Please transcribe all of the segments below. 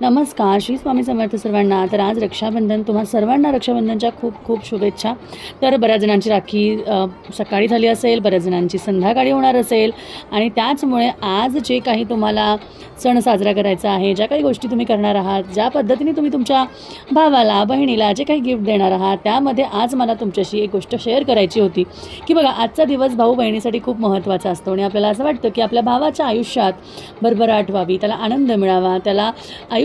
नमस्कार श्री स्वामी समर्थ सर्वांना. तर आज रक्षाबंधन तुम्हा सर्वांना रक्षाबंधनच्या खूप खूप शुभेच्छा. तर बऱ्याच जणांची राखी सकाळी झाली असेल बऱ्याच जणांची संध्याकाळी होणार असेल. आणि त्याचमुळे आज जे काही तुम्हाला सण साजरा करायचा आहे ज्या काही गोष्टी तुम्ही करणार आहात ज्या पद्धतीने तुम्ही तुमच्या भावाला बहिणीला जे काही गिफ्ट देणार आहात त्यामध्ये आज मला तुमच्याशी एक गोष्ट शेअर करायची होती. की बघा आजचा दिवस भाऊ बहिणीसाठी खूप महत्त्वाचा असतो. आणि आपल्याला असं वाटतं की आपल्या भावाच्या आयुष्यात भरभराट व्हावी त्याला आनंद मिळावा त्याला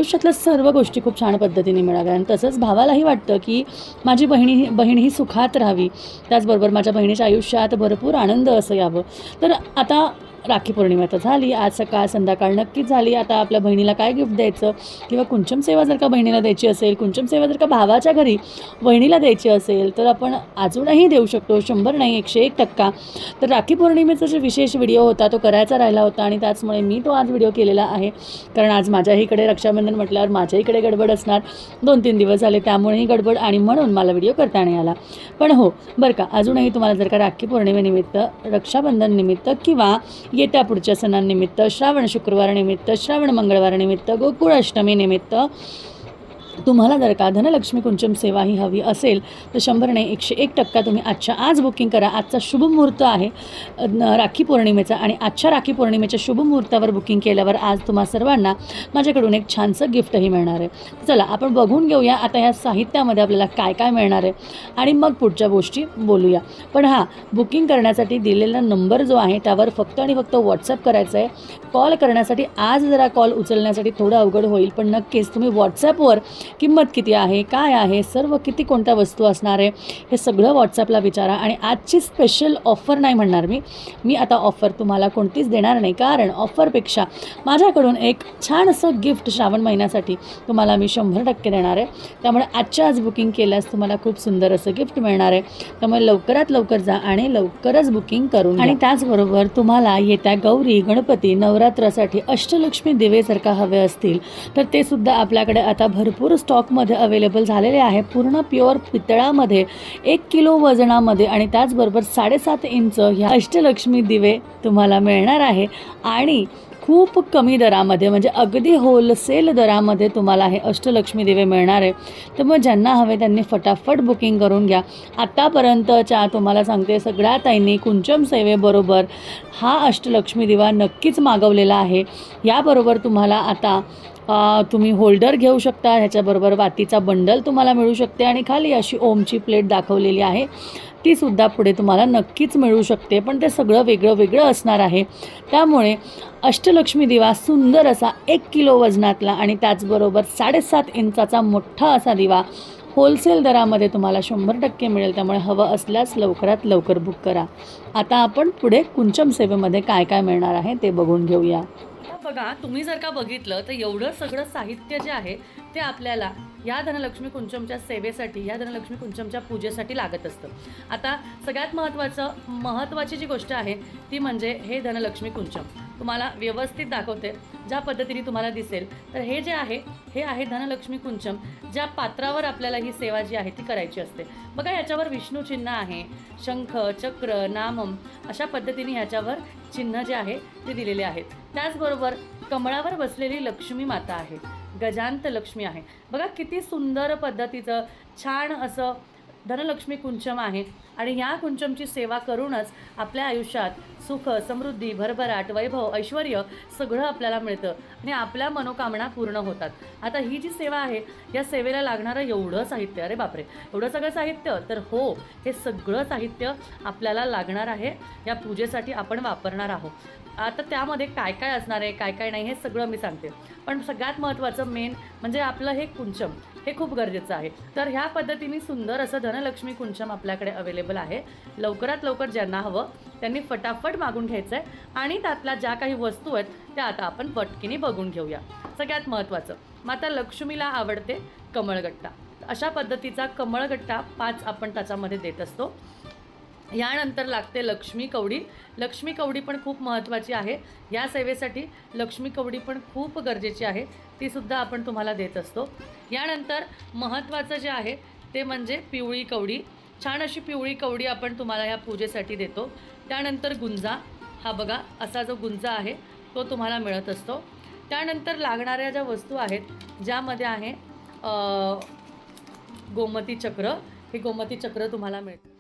आयुष्यातल्या सर्व गोष्टी खूप छान पद्धतीने मिळाव्या आणि तसंच भावालाही वाटतं की माझी बहिणी बहीण ही सुखात राहावी. त्याचबरोबर माझ्या बहिणीच्या आयुष्यात भरपूर आनंद असं यावं. तर आता राखी पौर्णिमा तर झाली आज सकाळ संध्याकाळ नक्कीच झाली. आता आपल्या बहिणीला काय गिफ्ट द्यायचं? किंवा कुंचम सेवा जर का बहिणीला द्यायची असेल कुंचम सेवा जर का भावाच्या घरी बहिणीला द्यायची असेल तर आपण अजूनही देऊ शकतो. शंभर नाही एकशे एक टक्का. तर राखी पौर्णिमेचा जो विशेष व्हिडिओ होता तो करायचा राहिला होता आणि त्याचमुळे मी तो आज व्हिडिओ केलेला आहे. कारण आज माझ्याही इकडे रक्षाबंधन म्हटल्यावर माझ्याहीकडे गडबड असणार. दोन तीन दिवस झाले त्यामुळेही गडबड आणि म्हणून मला व्हिडिओ करता नाही आला. पण हो बरं का अजूनही तुम्हाला जर का राखी पौर्णिमेनिमित्त रक्षाबंधन निमित्त किंवा येत्या पुढच्या सणांनिमित्त श्रावण शुक्रवारनिमित्त श्रावण मंगळवारनिमित्त गोकुळाष्टमीनिमित्त निमित्त तुम्हाला जर का धनलक्ष्मी कुंचम सेवा ही हवी असेल तर शंभर नाही एकशे एक टक्का तुम्ही आजच्या आज बुकिंग करा. आजचा शुभ मुहूर्त आहे राखी पौर्णिमेचा आणि आजच्या राखी पौर्णिमेच्या शुभ मुहूर्तावर बुकिंग केल्यावर आज तुम्हा सर्वांना माझ्याकडून एक छानसं गिफ्टही मिळणार आहे. चला आपण बघून घेऊया आता ह्या साहित्यामध्ये आपल्याला काय काय मिळणार आहे आणि मग पुढच्या गोष्टी बोलूया. पण हां बुकिंग करण्यासाठी दिलेला नंबर जो आहे त्यावर फक्त आणि फक्त व्हॉट्सअप करायचं आहे. कॉल करण्यासाठी आज जरा कॉल उचलण्यासाठी थोडं अवघड होईल पण नक्कीच तुम्ही व्हॉट्सॲपवर किंमत किती आहे काय आहे सर्व किती कोणत्या वस्तू असणार आहे हे सगळं व्हॉट्सअपला विचारा. आणि आजची स्पेशल ऑफर नाही म्हणणार मी. मी आता ऑफर तुम्हाला कोणतीच देणार नाही. कारण ऑफरपेक्षा माझ्याकडून एक छान असं गिफ्ट श्रावण महिन्यासाठी तुम्हाला मी शंभर टक्के देणार आहे. त्यामुळे आजच्या आज बुकिंग केल्यास तुम्हाला खूप सुंदर असं गिफ्ट मिळणार आहे. त्यामुळे लवकरात लवकर जा आणि लवकरच बुकिंग करून आणि त्याचबरोबर तुम्हाला येत्या गौरी गणपती नवरात्रासाठी अष्टलक्ष्मी दिवे जर का हवे असतील तर ते सुद्धा आपल्याकडे आता भरपूर स्टॉकमध्ये अवेलेबल झालेले आहे. पूर्ण प्युअर पितळामध्ये एक किलो वजनामध्ये आणि त्याचबरोबर साडेसात इंच ह्या अष्टलक्ष्मी दिवे तुम्हाला मिळणार आहे. आणि खूप कमी दरामध्ये म्हणजे अगदी होलसेल दरामध्ये तुम्हाला हे अष्टलक्ष्मी दिवे मिळणार आहे. तर मग ज्यांना हवे त्यांनी फटाफट बुकिंग करून घ्या. आत्तापर्यंतच्या तुम्हाला सांगते सगळ्या ताईंनी कुंचम सेवेबरोबर हा अष्टलक्ष्मी दिवा नक्कीच मागवलेला आहे. याबरोबर तुम्हाला आता तुम्ही होल्डर घेऊ शकता ह्याच्याबरोबर वातीचा बंडल तुम्हाला मिळू शकते आणि खाली अशी ओमची प्लेट दाखवलेली आहे. ती सुद्धा पुढे तुम्हाला नक्कीच मिळू शकते पण ते सगळं वेगळं वेगळं असणार आहे. त्यामुळे अष्टलक्ष्मी दिवा सुंदर असा एक किलो वजनातला आणि त्याचबरोबर साडेसात इंचाचा मोठा असा दिवा होलसेल दरामध्ये तुम्हाला शंभर टक्के मिळेल. त्यामुळे हवं असल्यास लवकरात लवकर बुक करा. आता आपण पुढे कुंचम सेवेमध्ये काय काय मिळणार आहे ते बघून घेऊया. बघा तुम्ही जर का बघितलं तर एवढं सगळं साहित्य जे आहे ते आपल्याला या धनलक्ष्मी कुंचमच्या सेवेसाठी या धनलक्ष्मी कुंचमच्या पूजेसाठी लागत असतं. आता सगळ्यात महत्त्वाचं महत्त्वाची जी गोष्ट आहे ती म्हणजे हे धनलक्ष्मी कुंचम. तुम्हाला व्यवस्थित दाखवते ज्या पद्धतीने तुम्हाला दिसेल. तर हे जे आहे हे आहे धनलक्ष्मी कुंचम ज्या पात्रावर आपल्याला ही सेवा जी आहे ती करायची असते. बघा याच्यावर विष्णू चिन्ह आहे. शंख चक्र नामम अशा पद्धतीने ह्याच्यावर चिन्ह जे आहे ते दिलेले आहेत. त्याचबरोबर कमळावर बसलेली लक्ष्मी माता आहे. गजांत लक्ष्मी आहे. बघा किती सुंदर पद्धतीचं छान असं धनलक्ष्मी कुंचम आहे. आणि ह्या कुंचमची सेवा करूनच आपल्या आयुष्यात सुख समृद्धी भरभराट वैभव ऐश्वर सगळं आपल्याला मिळतं. आणि आपल्या मनोकामना पूर्ण होतात. आता ही जी सेवा आहे या सेवेला लागणारं एवढं साहित्य अरे बापरे! एवढं सगळं साहित्य? तर हो हे सगळं साहित्य आपल्याला लागणार आहे. या पूजेसाठी आपण वापरणार आहोत. आता त्यामध्ये काय काय असणार आहे काय काय नाही हे सगळं मी सांगते. पण सगळ्यात महत्त्वाचं मेन म्हणजे आपलं हे कुंचम. हे खूप गरजेचं आहे. तर ह्या पद्धतीने सुंदर असं धनलक्ष्मी कुंचम आपल्याकडे अवेलेबल आहे. लवकरात लवकर ज्यांना हवं त्यांनी फटाफट मागून घ्यायचं आहे आणि त्यातल्या ज्या काही वस्तू आहेत त्या आता आपण पटकीने बघून घेऊया. सगळ्यात महत्त्वाचं माता लक्ष्मीला आवडते कमळगट्टा. अशा पद्धतीचा कमळगट्टा पाच आपण त्याच्यामध्ये देत असतो. यानंतर लागते लक्ष्मी कवडी. लक्ष्मी कवडी पण खूप महत्त्वाची आहे. या सेवेसाठी लक्ष्मी कवडी पण खूप गरजेची आहे. तीसुद्धा आपण तुम्हाला देत असतो. यानंतर महत्त्वाचं जे आहे ते म्हणजे पिवळी कवडी. छान अशी पिवळी कवडी आपण तुम्हाला ह्या पूजेसाठी देतो. त्यानंतर गुंजा. हा बघा असा जो गुंजा आहे तो तुम्हाला मिळत असतो. त्यानंतर लागणाऱ्या ज्या वस्तू आहेत ज्यामध्ये आहे गोमती चक्र. हे गोमती चक्र तुम्हाला मिळतं.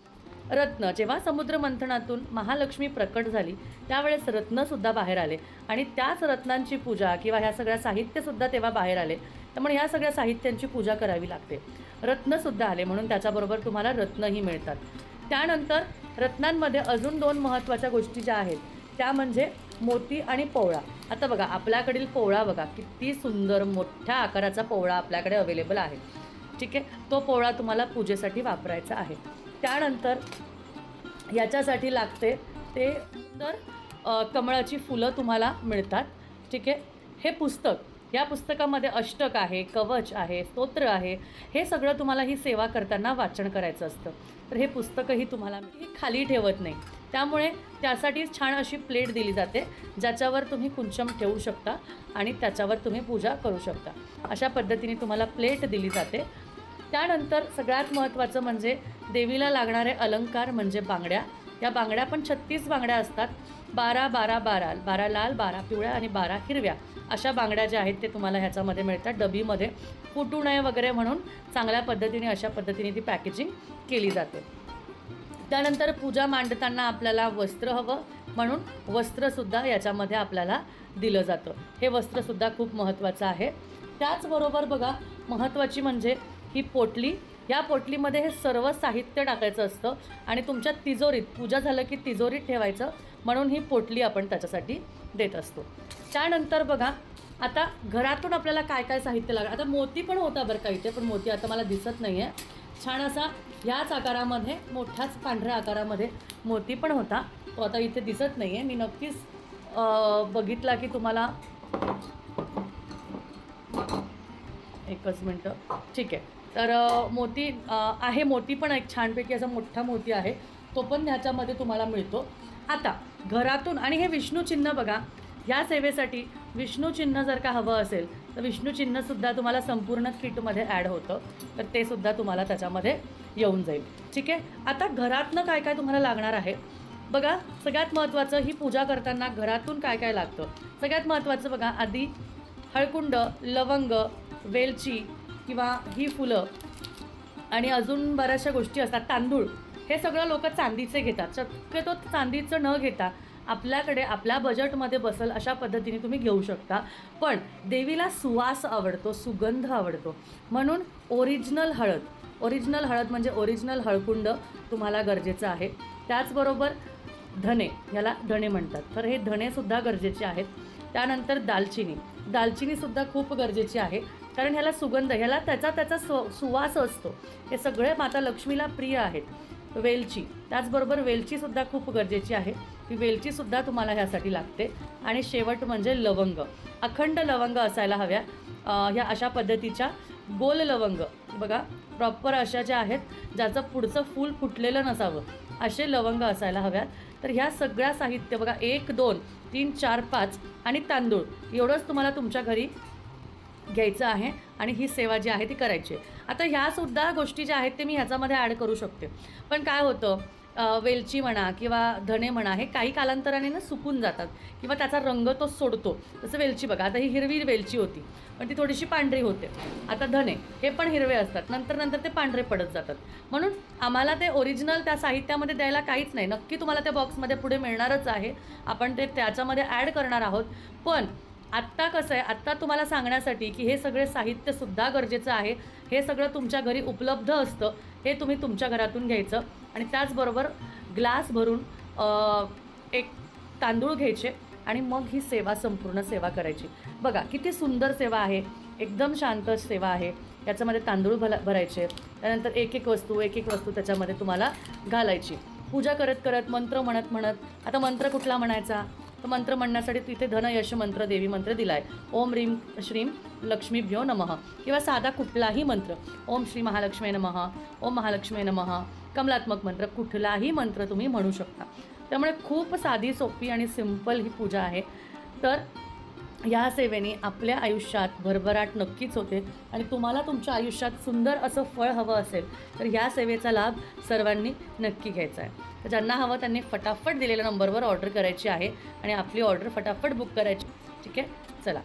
रत्न. जेव्हा समुद्र मंथनातून महालक्ष्मी प्रकट झाली त्यावेळेस रत्नसुद्धा बाहेर आले. आणि त्याच रत्नांची पूजा किंवा ह्या सगळ्या साहित्यसुद्धा तेव्हा बाहेर आले. त्यामुळे ह्या सगळ्या साहित्यांची पूजा करावी लागते. रत्नसुद्धा आले म्हणून त्याच्याबरोबर तुम्हाला रत्नही मिळतात. त्यानंतर रत्नांमध्ये अजून दोन महत्त्वाच्या गोष्टी ज्या आहेत त्या म्हणजे मोती आणि पोवळा आता बघा आपल्याकडील पोवळा बघा किती सुंदर मोठ्या आकाराचा पोवळा आपल्याकडे अवेलेबल आहे. ठीक आहे? तो पोवळा तुम्हाला पूजेसाठी वापरायचा आहे. त्यानंतर याच्यासाठी लागते ते तर कमळाची फुलं तुम्हाला मिळतात. ठीक आहे? हे पुस्तक या पुस्तकामध्ये अष्टक आहे कवच आहे स्तोत्र आहे हे सगळं तुम्हाला ही सेवा करताना वाचन करायचं असतं. तर हे पुस्तकही तुम्हाला मी खाली ठेवत नाही. त्यामुळे त्यासाठी छान अशी प्लेट दिली जाते ज्याच्यावर तुम्ही कुंचम ठेवू शकता आणि त्याच्यावर तुम्ही पूजा करू शकता. अशा पद्धतीने तुम्हाला प्लेट दिली जाते. त्यानंतर सगळ्यात महत्त्वाचं म्हणजे देवीला लागणारे अलंकार म्हणजे बांगड्या. या बांगड्या पण छत्तीस बांगड्या असतात. बारा बारा बारा बारा लाल बारा पिवळ्या आणि बारा हिरव्या. अशा बांगड्या ज्या आहेत ते तुम्हाला ह्याच्यामध्ये मिळतात. डबीमध्ये फुटू नये वगैरे म्हणून चांगल्या पद्धतीने अशा पद्धतीने ती पॅकेजिंग केली जाते. त्यानंतर पूजा मांडताना आपल्याला वस्त्र हवं म्हणून वस्त्रसुद्धा याच्यामध्ये आपल्याला दिलं जातं. हे वस्त्रसुद्धा खूप महत्त्वाचं आहे. त्याचबरोबर बघा महत्त्वाची म्हणजे ही पोटली या पोटलीमध्ये हे सर्व साहित्य टाकायचं असतं आणि तुमच्या तिजोरीत पूजा झालं की तिजोरीत ठेवायचं म्हणून ही पोटली आपण त्याच्यासाठी देत असतो. त्यानंतर बघा आता घरातून आपल्याला काय काय साहित्य लागणार आता मोती पण होता बरं का इथे पण मोती आता मला दिसत नाही आहे छान असा ह्याच आकारामध्ये मोठ्याच पांढऱ्या आकारामध्ये मोती पण होता. तो आता इथे दिसत नाही आहे मी नक्कीच बघितला की तुम्हाला एकच मिनटं. ठीक आहे. तर मोती आहे मोती पण एक छानपैकी असा मोठा मोती आहे. तो पण ह्याच्यामध्ये तुम्हाला मिळतो. आता घरातून आणि हे विष्णू चिन्ह बघा ह्या सेवेसाठी विष्णू चिन्ह जर का हवं असेल तर विष्णू चिन्हसुद्धा तुम्हाला संपूर्ण किटमध्ये ॲड होतं. तर ते सुद्धा तुम्हाला त्याच्यामध्ये येऊन जाईल. ठीक आहे? आता घरातनं काय काय तुम्हाला लागणार आहे? बघा सगळ्यात महत्त्वाचं ही पूजा करताना घरातून काय काय लागतं? सगळ्यात महत्त्वाचं बघा आधी हळकुंड लवंग वेलची किंवा ही फुलं आणि अजून बऱ्याचशा गोष्टी असतात तांदूळ हे सगळं लोक चांदीचे घेतात. शक्यतो चांदीचं न घेता आपल्याकडे आपल्या बजेटमध्ये बसल अशा पद्धतीने तुम्ही घेऊ शकता. पण देवीला सुवास आवडतो सुगंध आवडतो. म्हणून ओरिजिनल हळद ओरिजिनल हळद म्हणजे ओरिजिनल हळकुंड तुम्हाला गरजेचं आहे. त्याचबरोबर धने याला धणे म्हणतात. तर हे धणेसुद्धा गरजेचे आहेत. त्यानंतर दालचिनी. दालचिनीसुद्धा खूप गरजेची आहे. कारण ह्याला सुगंध ह्याला त्याचा त्याचा सु सुवास असतो. हे सगळे माता लक्ष्मीला प्रिय आहेत. वेलची. त्याचबरोबर वेलचीसुद्धा खूप गरजेची आहे. ती वेलचीसुद्धा तुम्हाला ह्यासाठी लागते. आणि शेवट म्हणजे लवंग. अखंड लवंग असायला हव्या. ह्या अशा पद्धतीच्या गोल लवंग. बघा प्रॉपर अशा ज्या आहेत ज्याचं पुढचं फूल फुटलेलं नसावं असे लवंग असायला हव्यात. तर ह्या सगळ्या साहित्य बघा एक दोन तीन चार पाच आणि तांदूळ एवढंच तुम्हाला तुमच्या घरी घ्यायचं आहे आणि ही सेवा जी आहे ती करायची आहे. आता ह्यासुद्धा गोष्टी ज्या आहेत ते मी ह्याच्यामध्ये ॲड करू शकते. पण काय होतं वेलची म्हणा किंवा धणे म्हणा हे काही कालांतराने ना सुकून जातात किंवा त्याचा रंग तो सोडतो. जसं वेलची बघा आता ही हिरवी वेलची होती पण ती थोडीशी पांढरी होते. आता धणे हे पण हिरवे असतात. नंतर नंतर ते पांढरे पडत जातात. म्हणून आम्हाला ते ओरिजिनल त्या साहित्यामध्ये द्यायला काहीच नाही. नक्की तुम्हाला त्या बॉक्समध्ये पुढे मिळणारच आहे. आपण ते त्याच्यामध्ये ॲड करणार आहोत. पण आत्ता कसं आहे आत्ता तुम्हाला सांगण्यासाठी की हे सगळे साहित्यसुद्धा गरजेचं आहे हे सगळं तुमच्या घरी उपलब्ध असतं हे तुम्ही तुमच्या घरातून घ्यायचं. आणि त्याचबरोबर ग्लास भरून एक तांदूळ घ्यायचे आणि मग ही सेवा संपूर्ण सेवा करायची. बघा किती सुंदर सेवा आहे एकदम शांत सेवा आहे. याच्यामध्ये तांदूळ भला भरायचे त्यानंतर एक एक वस्तू एक एक वस्तू त्याच्यामध्ये तुम्हाला घालायची. पूजा करत करत मंत्र म्हणत म्हणत आता मंत्र कुठला म्हणायचा? तर मंत्र म्हणण्यासाठी तिथे धन यश मंत्र देवी मंत्र दिला आहे ओम रीम श्रीम लक्ष्मीभ्यो नमः. किंवा साधा कुठलाही मंत्र. ओम श्री महालक्ष्मी नमः. ओम महालक्ष्मी नमः. कमलात्मक मंत्र. कुठलाही मंत्र तुम्ही म्हणू शकता. त्यामुळे खूप साधी सोपी आणि सिंपल ही पूजा आहे. तर या सेवेने आपल्या आयुष्यात भरभराट नक्कीच होते आणि तुम्हाला तुमच्या आयुष्यात सुंदर असं फळ हवं असेल तर ह्या सेवेचा लाभ सर्वांनी नक्की घ्यायचा आहे. तर ज्यांना हवं त्यांनी फटाफट दिलेल्या नंबरवर ऑर्डर करायची आहे आणि आपली ऑर्डर फटाफट बुक करायची. ठीक आहे? चला.